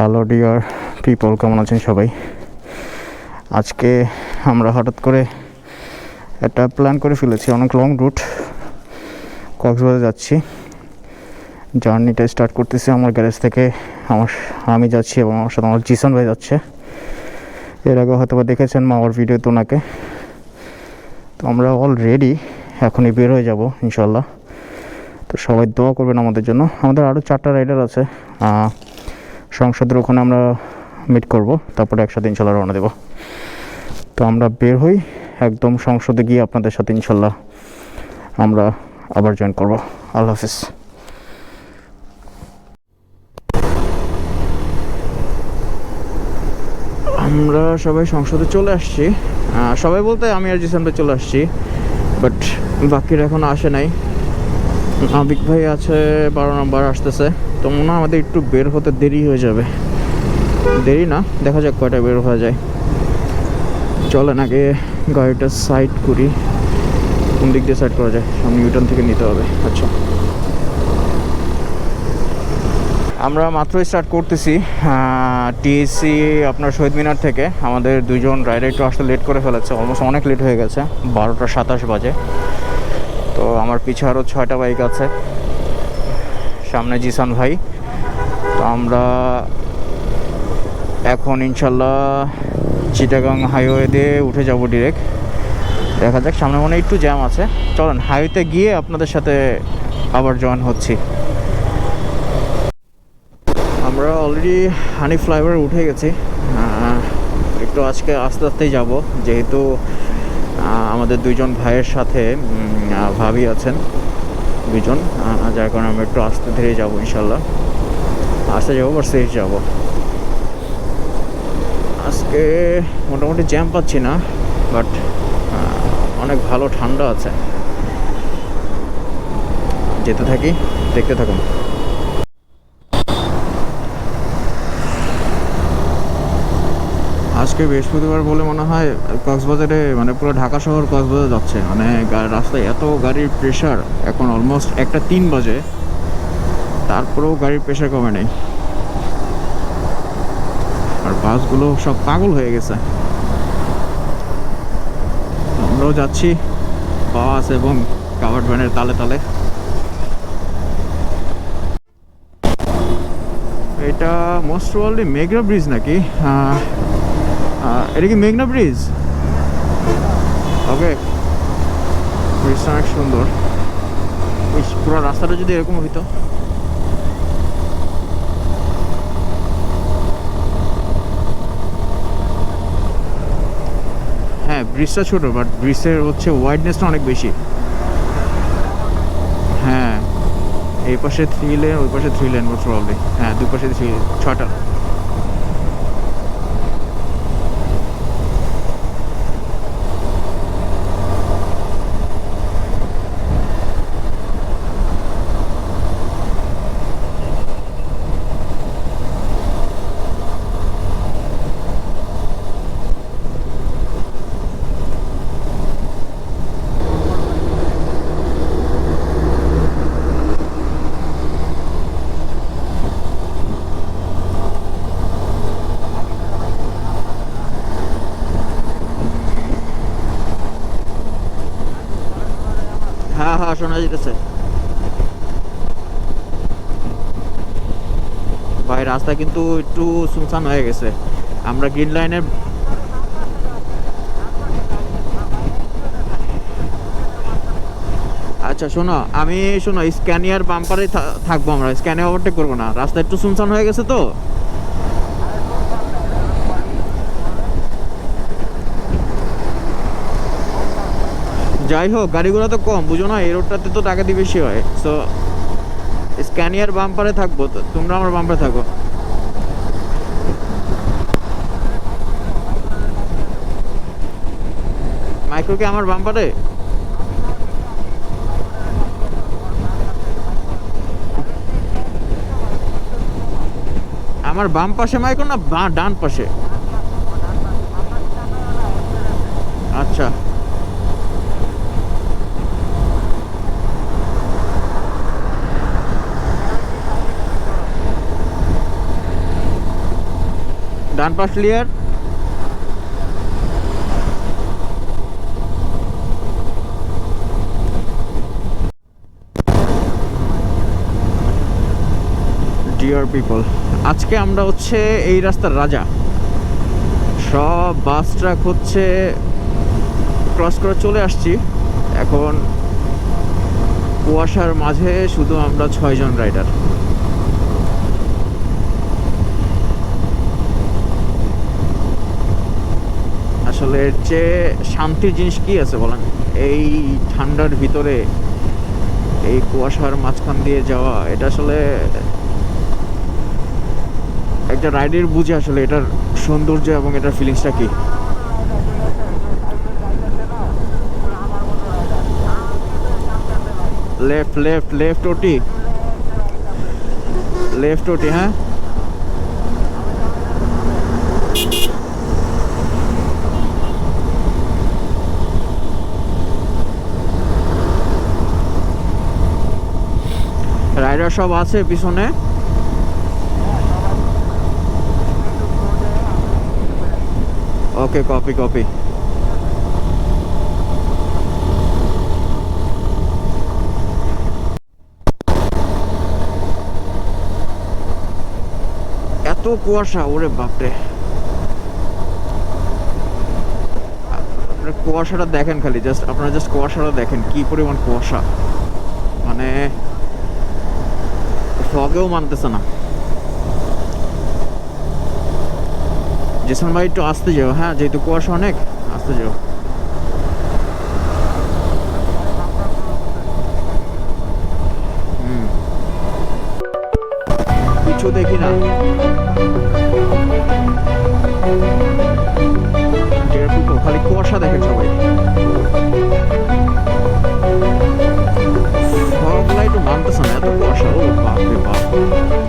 Hello dear people কেমন আছেন সবাই? আজকে আমরা হঠাৎ করে একটা প্ল্যান করে ফেলেছি, অনেক লং রুট কক্সবাজার যাচ্ছি। জার্নিটা স্টার্ট করতেছি আমার গ্যারেজ থেকে, আমার আমি যাচ্ছি এবং আমার সাথে আমার জিসান ভাই যাচ্ছে। এর আগে হয়তো বা দেখেছেন মা আমার ভিডিও তো ওনাকে। তো আমরা অলরেডি এখনই বের হয়ে যাব ইনশাল্লাহ তো সবাই দোয়া করবেন আমাদের জন্য। আমাদের আরও চারটা রাইডার আছে। সংসদের ওখানে আমরা মিট করব, তারপরে একসাথে ইনশাল্লাহ রওনা দেব। তো আমরা বের হই, একদম সংসদে গিয়ে আপনাদের সাথে ইনশাল্লাহ আমরা আবার জয়েন করব। আল্লাহ হাফিজ। আমরা সবাই সংসদে চলে আসছি। সবাই বলতে আমি আর জিসান চলে আসছি বাট বাকিরা এখনও আসে নাই। আবিক ভাই আছে, বারো নম্বর আসতেছে। তো মনে হয় আমাদের একটু বের হতে দেরি হয়ে যাবে। দেরি না, দেখা যাক কয়টা বের হয়ে যায়। চলেন আগে গাড়িটা সাইড করি। কোন দিক দিয়ে সাইড করা যায়? সামনে ইউটার্ন থেকে নিতে হবে। আচ্ছা। আমরা মাত্রই স্টার্ট করতেছি টিএসসি আপনার শহীদ মিনার থেকে। আমাদের দুজন রাইডার একটু আসতে লেট করে ফেলেছে অলমোস্ট অনেক লেট হয়ে গেছে। বারোটা সাতাশ বাজে। আমার পিছে আরও ছয়টা বাইক আছে। সামনে জিসান ভাই। তো আমরা এখন ইনশাল্লাহ চিটাগাং হাইওয়ে দিয়ে উঠে যাব ডিরেক্ট দেখা যাক, সামনে মনে একটু জ্যাম আছে। চলেন, হাইওয়েতে গিয়ে আপনাদের সাথে আবার জয়েন হচ্ছি। আমরা অলরেডি হানি ফ্লাইওভার উঠে গেছি। একটু আজকে আস্তে আস্তেই যাব, যেহেতু আমাদের দুইজন ভাইয়ের সাথে ভাবি আছেন দুজন যার কারণে আমরা একটু আস্তে ধীরে যাব, ইনশাল্লাহ। আস্তে যাব বা সেফ যাব। আজকে মোটামুটি জ্যাম পাচ্ছি না বাট অনেক ভালো ঠান্ডা আছে। যেতে থাকি, দেখতে থাকুন। আজকে বৃহস্পতিবার বলে মনে হয় কক্সবাজারে মানে পুরো ঢাকা শহর কক্সবাজার যাচ্ছে। মানে রাস্তায় এত গাড়ির প্রেশার এখন অলমোস্ট একটা তিন বাজে। তারপরেও গাড়ির প্রেশার কমে নেই। আর বাসগুলো সব পাগল হয়ে গেছে। আমরাও যাচ্ছি। বাস এবং কাভার্ড ভ্যানের তালে তালে। এটা মোস্ট প্রবাবলি মেঘনা ব্রিজ নাকি? এটা কি মেঘনা ব্রিজ? ওকে ব্রিজটা অনেক সুন্দর। পুরো রাস্তাটা যদি এরকম হইতো। হ্যাঁ ব্রিজটা ছোট বাট ব্রিজের হচ্ছে ওয়াইডনেসটা অনেক বেশি। হ্যাঁ এই পাশে থ্রি লেন ওই পাশে থ্রি লেন মোস্ট প্রবলি হ্যাঁ দুই পাশে থ্রি ছটা হ্যাঁ হ্যাঁ শোনা যেতেছে ভাই রাস্তা কিন্তু একটু সুনসান হয়ে গেছে। আমরা গ্রিন লাইনের আচ্ছা শোনো, আমি, শোনো স্ক্যানিয়ার বাম্পারে থাকব আমরা। স্ক্যানিয়ার ওভারটেক করব না। রাস্তা একটু সুনসান হয়ে গেছে তো? যাই হোক, গাড়িগুলো তো কম, বুঝো না, এই রোডটাতে তো টাকা দিয়ে বেশি হয়। সো স্ক্যানিয়ার বাম্পারে থাকব, তো তোমরা আমার বাম্পারে থাকো। মাইক্রো কি আমার বাম্পারে? আমার বাম পাশে মাইক্রো না ডান পাশে। আচ্ছা। ডান পাশ ক্লিয়ার ডিয়ার পিপল আজকে আমরা হচ্ছে এই রাস্তার রাজা। সব বাস ট্রাক হচ্ছে ক্রস করে চলে আসছি। এখন কুয়াশার মাঝে শুধু আমরা ছয়জন রাইডার আসলে এর চেয়ে শান্তির জিনিস কি আছে বলেন? এই ঠান্ডার ভিতরে এই কুয়াশার মাঝখান দিয়ে যাওয়া, এটা আসলে একটা রাইডের বুঝে আসলে এটার সৌন্দর্য এবং এটার ফিলিংসটা কি? লেফট লেফট লেফট ওটি লেফট ওটি হ্যাঁ রাইডার সব আছে পিছনে? ওকে কপি কপি এত কুয়াশা, ওরে বাপরে। কুয়াশাটা দেখেন খালি জাস্ট আপনারা জাস্ট কুয়াশাটা দেখেন, কি পরিমাণ কুয়াশা। মানে ফগেও মানতেছে না। জেসন ভাই, একটু আসতে যাও হ্যাঁ? যেহেতু কুয়াশা অনেক, আসতে যাও। কিছু দেখি না। খালি কুয়াশা দেখেন সবাই। ফগ লাইট মানতেছে না, এত কুয়াশা, ও বাপ রে বাপ।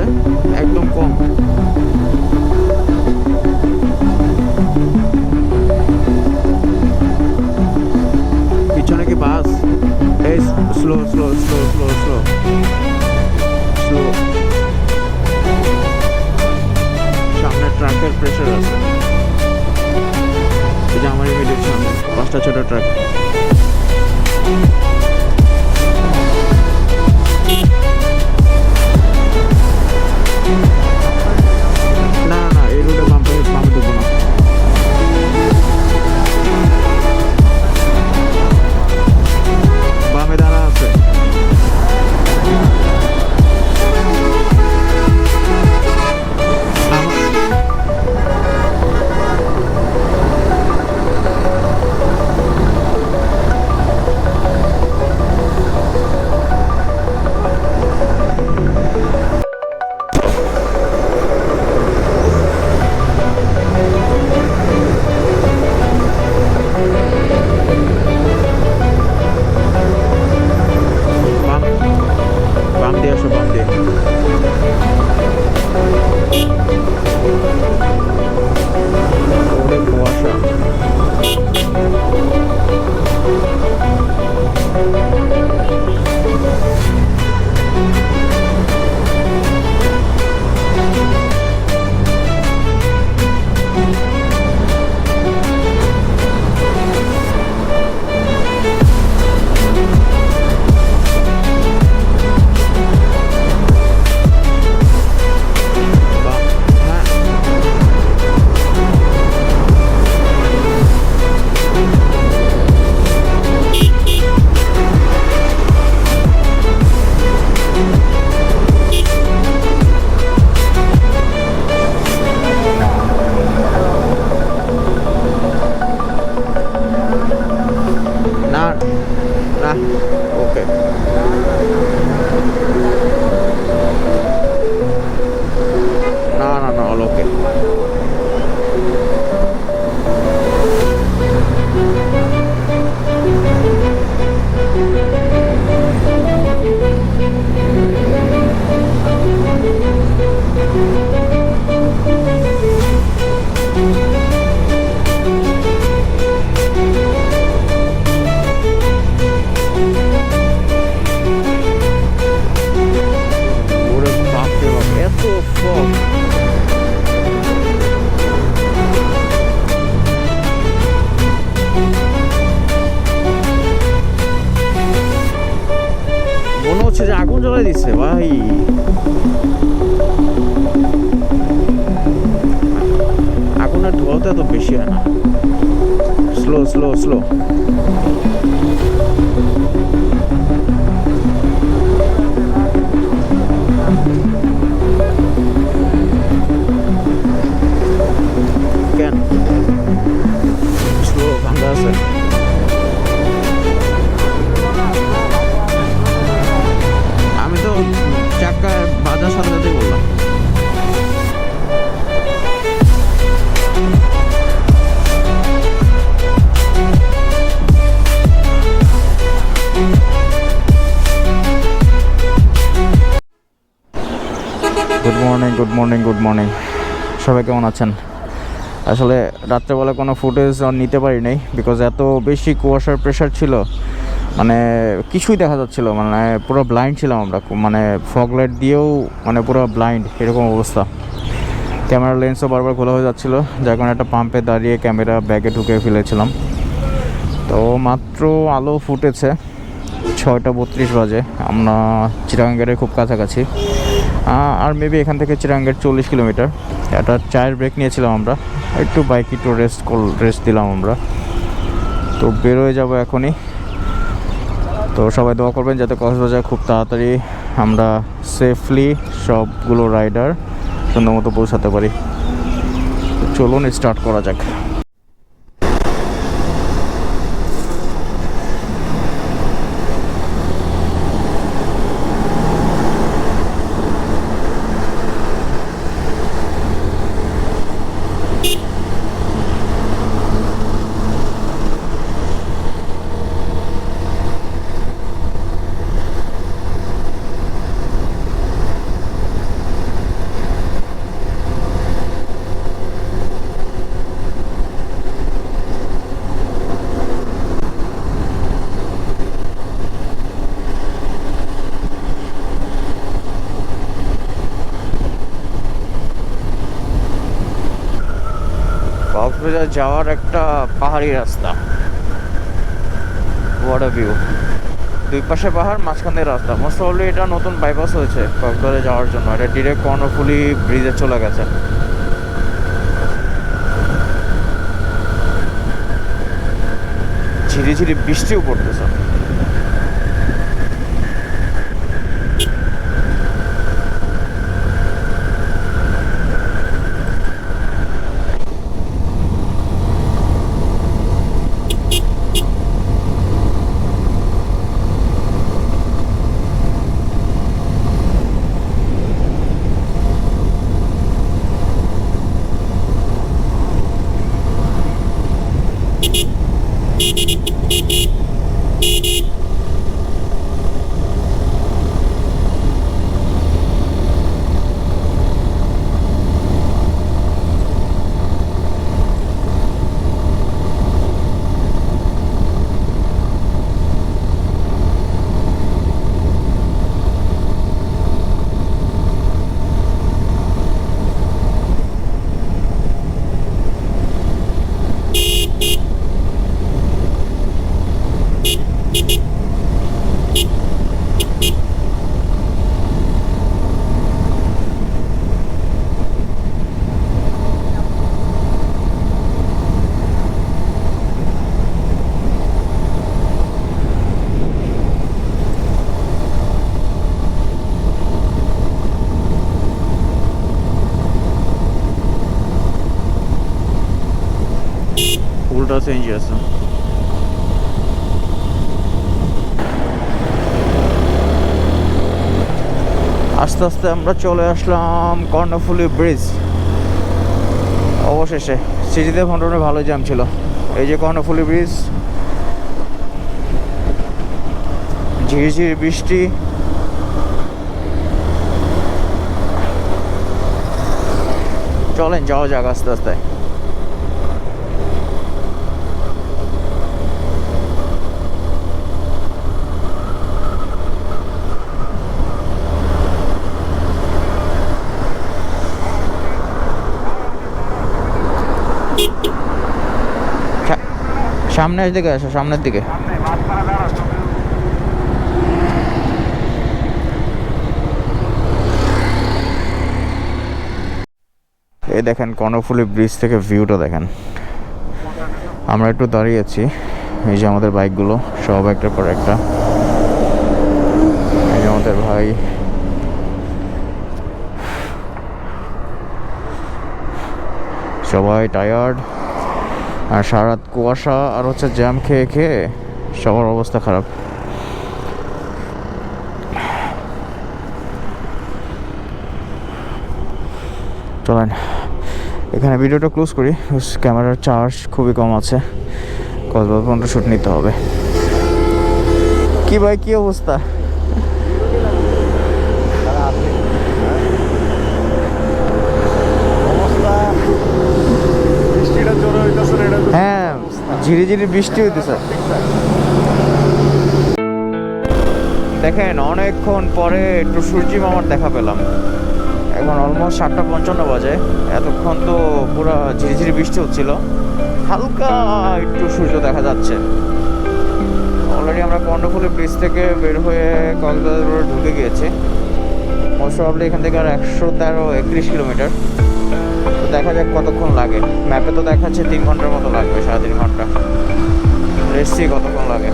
যাইতেছে একদম কম। পিছনে কি বাস? এই slow slow slow slow slow slow সামনে ট্রাকের প্রেশার আছে। যে আমার ইমিডিয়েট সামনে, পাঁচটা ছোট ট্রাক যে আগুন জ্বলাই দিচ্ছে, ভাই। আগুনের ধোঁয়াতে এত বেশি হয় না। স্লো স্লো স্লো কেন? স্লো আছে। গুড মর্নিং গুড মর্নিং সবাই কেমন আছেন? আসলে রাত্রেবেলা কোনো ফুটেজ নিতে পারি নাই বিকজ এত বেশি কুয়াশার প্রেশার ছিল। মানে কিছুই দেখা যাচ্ছিল মানে পুরো ব্লাইন্ড ছিলাম আমরা। মানে ফগ লাইট দিয়েও মানে পুরো ব্লাইন্ড এরকম অবস্থা। ক্যামেরা লেন্সও বারবার খোলা হয়ে যাচ্ছিল, যার কারণে একটা পাম্পে দাঁড়িয়ে ক্যামেরা ব্যাগে ঢুকে ফেলেছিলাম। তো মাত্র আলো ফুটেছে, ছয়টা বত্রিশ বাজে। আমরা চিরাঙ্গেরের খুব কাছাকাছি। আর মেবি এখান থেকে চিরাঙ্গের চল্লিশ কিলোমিটার। একটা চায়ের ব্রেক নিয়েছিলাম আমরা। একটু বাইক একটু রেস্ট কল রেস্ট দিলাম আমরা। তো বেরোয় যাব এখনই। তো সবাই দোয়া করবেন যাতে কক্সবাজার খুব তাড়াতাড়ি আমরা সেফলি সবগুলো রাইডার সুন্দর মতো পৌঁছাতে পারি। চলুন স্টার্ট করা যাক। কক্সবাজার যাওয়ার একটা পাহাড়ি রাস্তা। হোয়াট আ ভিউ দুই পাশে পাহাড়, মাঝখানে রাস্তা। মোস্ট প্রবলি এটা নতুন বাইপাস হয়েছে কক্সবাজারে যাওয়ার জন্য। এটা ডিরেক্ট কর্ণফুলি ব্রিজে চলে গেছে। ঝিরি ঝিরি বৃষ্টিও পড়তেছে। দুটো সিএনজি আছে আস্তে আস্তে আমরা চলে আসলাম কর্ণফুলি ব্রিজ। অবশেষে সিজিদেব হন্ডনে ভালো জ্যাম ছিল। এই যে কর্ণফুলি ব্রিজ। ঝিরিঝিরি বৃষ্টি। চলেন, যাওয়া যাক আস্তে আস্তে। সামনের দিকে আসো, সামনের দিকে। এই দেখেন, কর্ণফুলি ব্রিজ থেকে ভিউটা দেখেন। আমরা একটু দাঁড়িয়ে আছি, এই যে আমাদের বাইকগুলো সব একটার পর একটা। এই যে আমাদের ভাই। সবাই টায়ার্ড আর সারাত কুয়াশা আর হচ্ছে জ্যাম খেয়ে খেয়ে সবার অবস্থা খারাপ। চলেন, এখানে ভিডিওটা ক্লোজ করি। ক্যামেরার চার্জ খুবই কম আছে। কতবার পর্যন্ত শ্যুট নিতে হবে? কি ভাই, কি অবস্থা বৃষ্টিটা জোরে হইতেছে না, এটা তো- হ্যাঁ ঝিরি ঝিরি বৃষ্টি হইতেছে। দেখেন, অনেকক্ষণ পরে একটু সূর্যি মামার দেখা পেলাম। এখন অলমোস্ট সাতটা পঞ্চান্ন বাজে। এতক্ষণ তো পুরো ঝিরিঝিরি বৃষ্টি হচ্ছিল। হালকা একটু সূর্য দেখা যাচ্ছে। অলরেডি আমরা কর্ণফুলি ব্রিজ থেকে বের হয়ে কক্সবাজার রোডে ঢুকে গিয়েছি। মোস্ট প্রবলি এখান থেকে আর একশো তেরো, একত্রিশ কিলোমিটার দেখা যাক কতক্ষণ লাগে। ম্যাপে তো দেখাচ্ছে তিন ঘণ্টার মতো লাগবে, সাড়ে তিন ঘণ্টা। এসছি কতক্ষণ লাগে.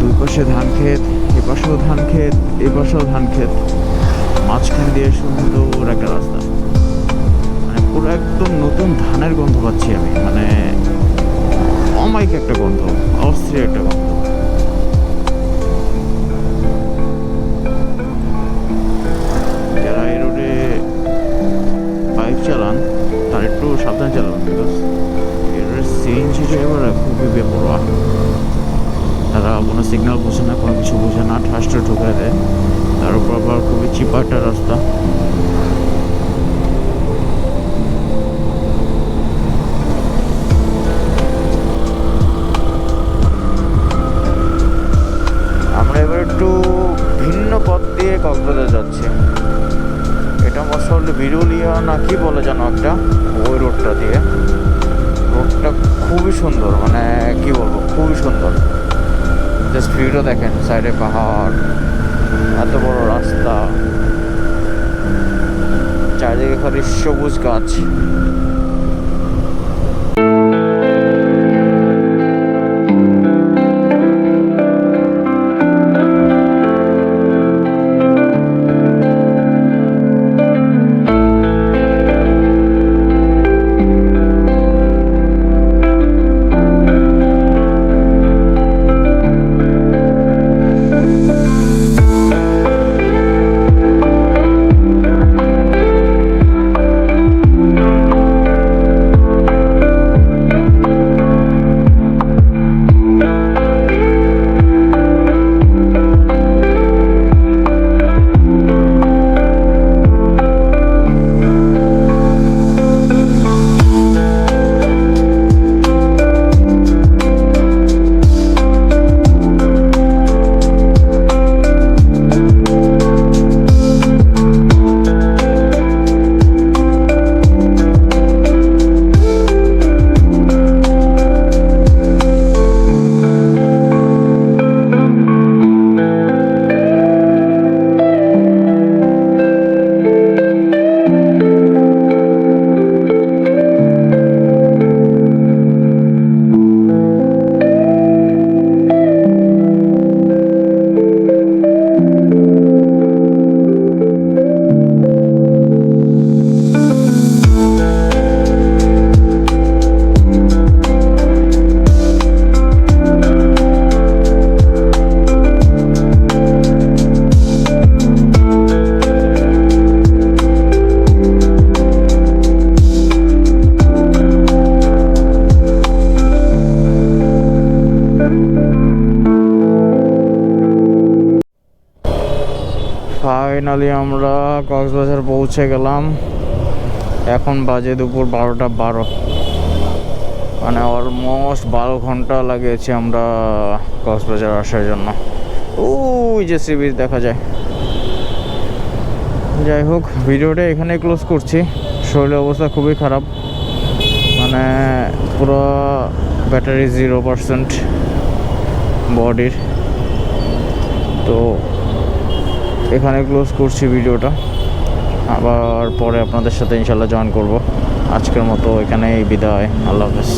দুই পাশে ধান ক্ষেত এ পাশেও ধান ক্ষেত এ পাশেও ধান ক্ষেত মাঝখান দিয়ে সুন্দর একটা রাস্তা। মানে পুরো একদম নতুন ধানের গন্ধ পাচ্ছি আমি মানে অমাইক একটা গন্ধ, অস্থির একটা গন্ধ। কি বলব? খুবই সুন্দর। জাস্ট ভিউটা দেখেন সাইডে পাহাড়, এত বড় রাস্তা। চারিদিকে খালি সবুজ গাছ। আমরা কক্সবাজার পৌঁছে গেলাম। এখন বাজে দুপুর বারোটা বারো। মানে অলমোস্ট বারো ঘণ্টা লাগিয়েছি আমরা কক্সবাজার আসার জন্য। ওই যে সি বিচ দেখা যায়। যাই হোক, ভিডিওটা এখানে ক্লোজ করছি। শরীরের অবস্থা খুবই খারাপ। মানে পুরো ব্যাটারি জিরো পার্সেন্ট বডির তো এখানে ক্লোজ করছি ভিডিওটা। আবার পরে আপনাদের সাথে ইনশাল্লাহ জয়েন করব। আজকের মতো এখানেই বিদায়। আল্লাহ হাফেজ।